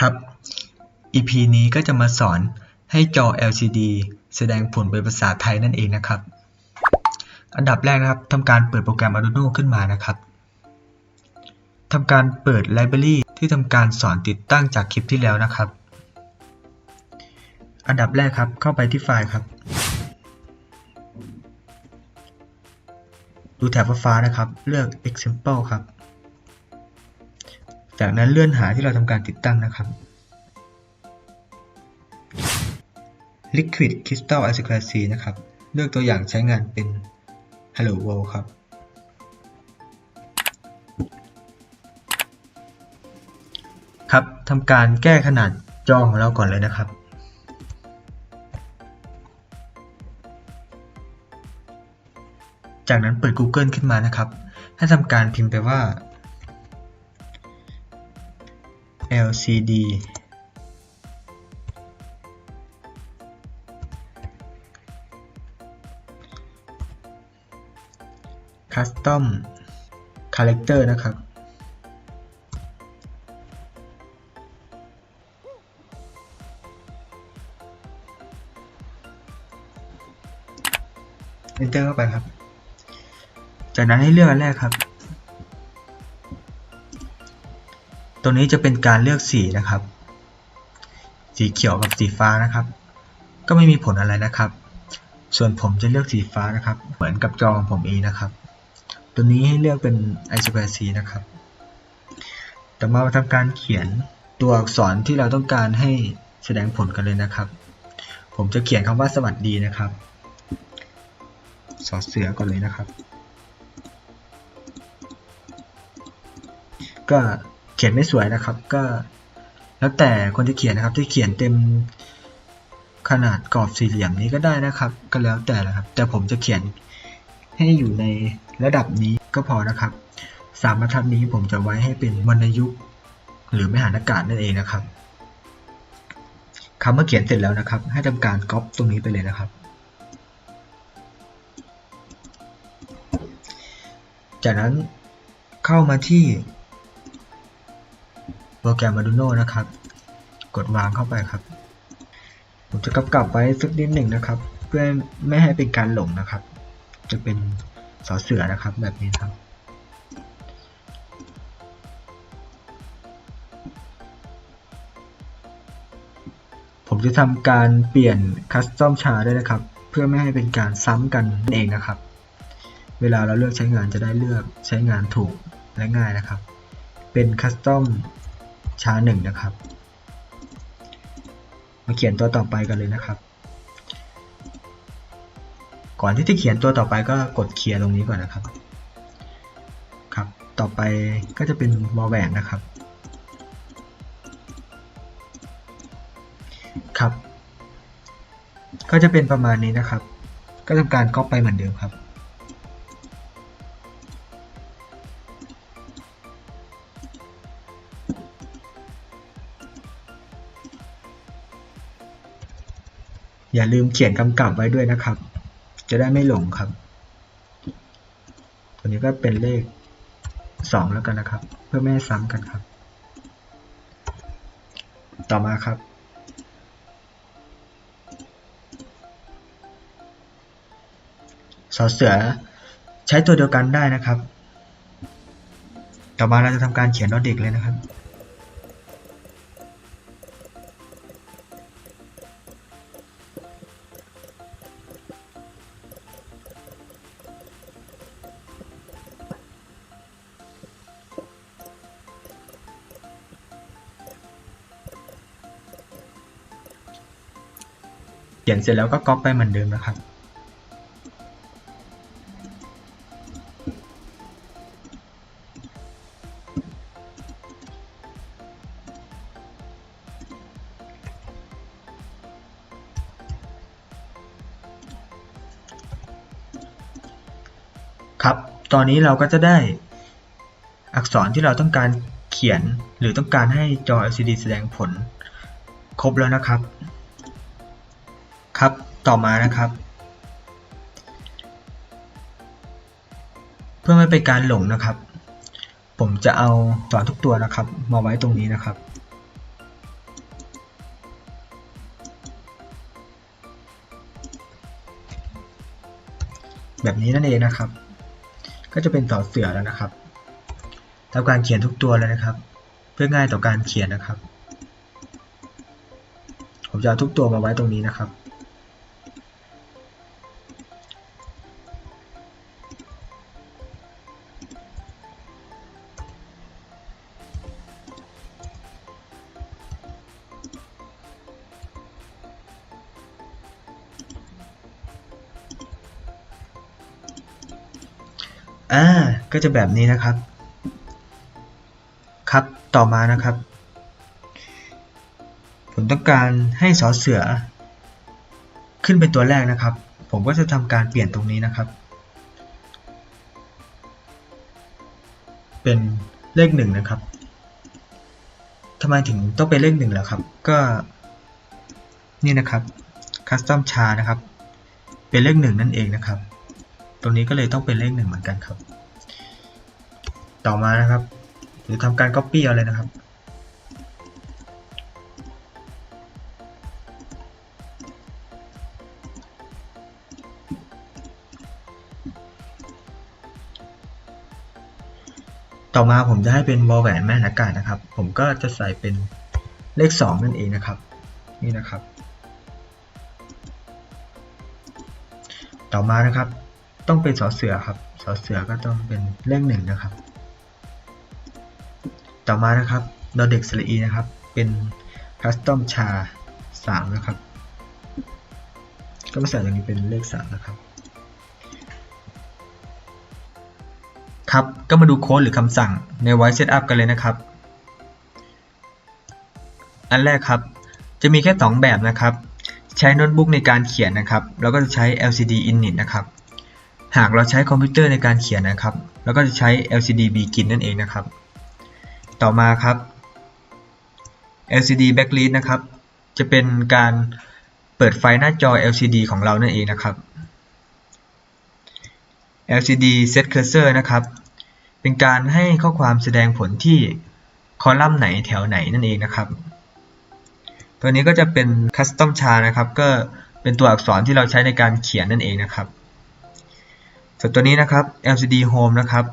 ครับ EP นี้ก็จะมาสอนให้จอ LCD แสดงผลเป็นภาษาไทยนั่นเองนะครับ อันดับแรกนะครับทำการเปิดโปรแกรม Arduino ขึ้นมานะครับทำการเปิด Library ที่ทำการสอนติดตั้งจากคลิปที่แล้วนะครับ อันดับแรกครับเข้าไปที่ไฟล์ครับ ดูแถบฟ้านะครับ เลือก example ครับ จากนั้นเลื่อนหาที่เราทำการติดตั้งนะครับ Liquid Crystal Isochronous C นะครับ เลือกตัวอย่างใช้งานเป็น Hello World ครับ ครับทำการแก้ขนาดจอของเราก่อนเลยนะครับจากนั้นเปิด Google ขึ้นมานะครับ ให้ทำการพิมพ์ไปว่า LCD Custom Character นะครับ Enter เข้าไปครับ จากนั้นให้เลือกอันแรกครับ ตัวนี้จะเป็นการเลือกสีนะครับ สีเขียวกับสีฟ้านะครับ ก็ไม่มีผลอะไรนะครับ ส่วนผมจะเลือกสีฟ้านะครับ เหมือนกับจอของผมเองนะครับ ตัวนี้ให้เลือกเป็น i s o c c นะครับ ต่อมาทำการเขียนตัวอักษรที่เราต้องการให้แสดงผลกันเลยนะครับ ผมจะเขียนคำว่าสวัสดีนะครับสอเสือก่อนเลยนะครับ ก็ เขียนไม่สวยนะครับ ก็แล้วแต่คนจะเขียนนะครับที่เขียนเต็มขนาดกรอบสี่เหลี่ยมนี้ก็ได้นะครับ ก็แล้วแต่ละครับ แต่ผมจะเขียนให้อยู่ในระดับนี้ก็พอนะครับ สามบรรทัดนี้ผมจะไว้ให้เป็นวรรณยุกต์หรือไม่หานอากาศนั่นเองนะครับคำว่าเขียนเสร็จแล้วนะครับ ให้ทำการก๊อปตรงนี้ไปเลยนะครับ จากนั้นเข้ามาที่ โปรแกรม Arduino นะครับ กดวางเข้าไปครับ ผมจะกำกับไว้สักนิดหนึ่งนะครับ เพื่อไม่ให้เป็นการหลงนะครับ จะเป็นสอเสือนะครับแบบนี้ครับผมจะทำการเปลี่ยน Custom Char ด้วยนะครับ เพื่อไม่ให้เป็นการซ้ำกันนั่นเองนะครับ เวลาเราเลือกใช้งานจะได้เลือกใช้งานถูกและง่ายนะครับ เป็น Custom ชาหนึ่งนะครับ มาเขียนตัวต่อไปกันเลยนะครับ ก่อนที่จะเขียนตัวต่อไปก็กดเคลียร์ตรงนี้ก่อนนะครับ ครับ ต่อไปก็จะเป็นวอลแหวนนะครับ ครับ ก็จะเป็นประมาณนี้นะครับ ก็ทำการก๊อปไปเหมือนเดิมครับ อย่าลืมเขียนกำกับไว้ด้วยนะครับ จะได้ไม่หลงครับ ตัวนี้ก็เป็นเลข 2 แล้วกันนะครับ เพื่อไม่ให้ซ้ำกันครับ ต่อมาครับ สอเสือใช้ตัวเดียวกันได้นะครับ ต่อมาเราจะทำการเขียนดอเด็กเลยนะครับ ขียนเสร็จแล้วก็ก๊อปไปเหมือนเดิมนะครับ ครับ ตอนนี้เราก็จะได้อักษรที่เราต้องการเขียนหรือต้องการให้จอ LCD แสดงผลครบแล้วนะครับ ครับ ต่อมานะครับ เพื่อไม่เป็นการหลงนะครับ ผมจะเอาตอนทุกตัวนะครับ มาไว้ตรงนี้นะครับ แบบนี้นั่นเองนะครับ ก็จะเป็นต่อเสือแล้วนะครับทำการเขียนทุกตัวเลยนะครับ เพื่อง่ายต่อการเขียนนะครับ ผมจะเอาทุกตัวมาไว้ตรงนี้นะครับ อ่า ก็จะแบบนี้นะครับ ครับ ต่อมานะครับ ผมต้องการให้สอเสือ ขึ้นเป็นตัวแรกนะครับ ผมก็จะทำการเปลี่ยนตรงนี้นะครับ เป็นเลขหนึ่งนะครับทำไมถึงต้องเป็นเลขหนึ่งล่ะครับ ก็ นี่นะครับ custom char นะครับ เป็นเลขหนึ่งนั่นเองนะครับ ตรงนี้ก็เลยต้องเป็นเลขหนึ่งเหมือนกันครับ ต่อมานะครับ หรือทำการ copy เอาเลยนะครับ ต่อมาผมจะให้เป็นวอลแหวนแม่นอากาศนะครับ ผมก็จะใส่เป็นเลข 2 นั่นเองนะครับ นี่นะครับ ต่อมานะครับ ต้องเป็นสอเสือครับสอเสือก็ต้องเป็นเลขหนึ่งนะครับ ต่อมานะครับดอเด็กสลีนะครับ เป็นคัสตอมชา3นะครับ ก็มาใส่ตรงนี้เป็นเลข3นะครับ ครับ ก็มาดูโค้ดหรือคำสั่งใน Voice Setup กันเลยนะครับ อันแรกครับ จะมีแค่ 2 แบบนะครับ ใช้โน้ตบุ๊กในการเขียนนะครับ แล้วก็จะใช้ LCD Init นะครับ หากเราใช้คอมพิวเตอร์ในการเขียนนะครับ แล้วก็จะใช้ LCD Begin นั่นเองนะครับ ต่อมาครับ LCD Backlit นะครับ จะเป็นการเปิดไฟหน้าจอ LCD ของเรานั่นเองนะครับ LCD Set Cursor นะครับ เป็นการให้ข้อความแสดงผลที่คอลัมน์ไหนแถวไหนนั่นเองนะครับ ตัวนี้ก็จะเป็น Custom Char นะครับ ก็เป็นตัวอักษรที่เราใช้ในการเขียนนั่นเองนะครับ ส่วนตัวนี้นะครับ LCD Home นะครับ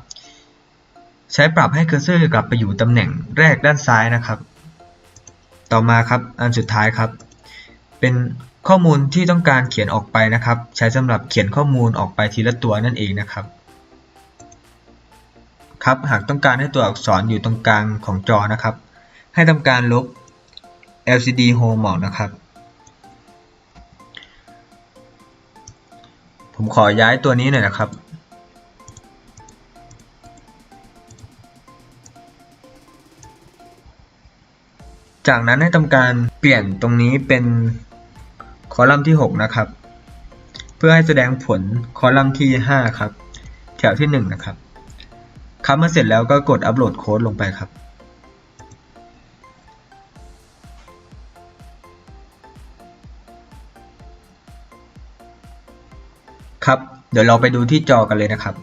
ใช้ปรับให้เคอร์เซอร์กลับไปอยู่ตำแหน่งแรกด้านซ้ายนะครับ ต่อมาครับอันสุดท้ายครับ เป็นข้อมูลที่ต้องการเขียนออกไปนะครับ ใช้สำหรับเขียนข้อมูลออกไปทีละตัวนั่นเองนะครับครับหากต้องการให้ตัวอักษรอยู่ตรงกลางของจอนะครับ ให้ทำการลบ LCD Home ออกนะครับ ผมขอย้ายตัวนี้หน่อยนะครับ จากนั้นให้ทำการเปลี่ยนตรงนี้เป็นคอลัมน์ที่ 6 นะครับ เพื่อให้แสดงผลคอลัมน์ที่ 5 ครับ แถวที่ 1 นะครับครับมื่อเสร็จแล้วก็กดอัปโหลดโค้ดลงไปครับ ครับเดี๋ยวเราไปดูที่จอกันเลยนะครับ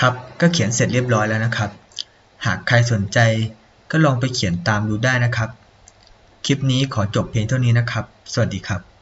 ครับก็เขียนเสร็จเรียบร้อยแล้วนะครับ หากใครสนใจก็ลองไปเขียนตามดูได้นะครับ คลิปนี้ขอจบเพียงเท่านี้นะครับ สวัสดีครับ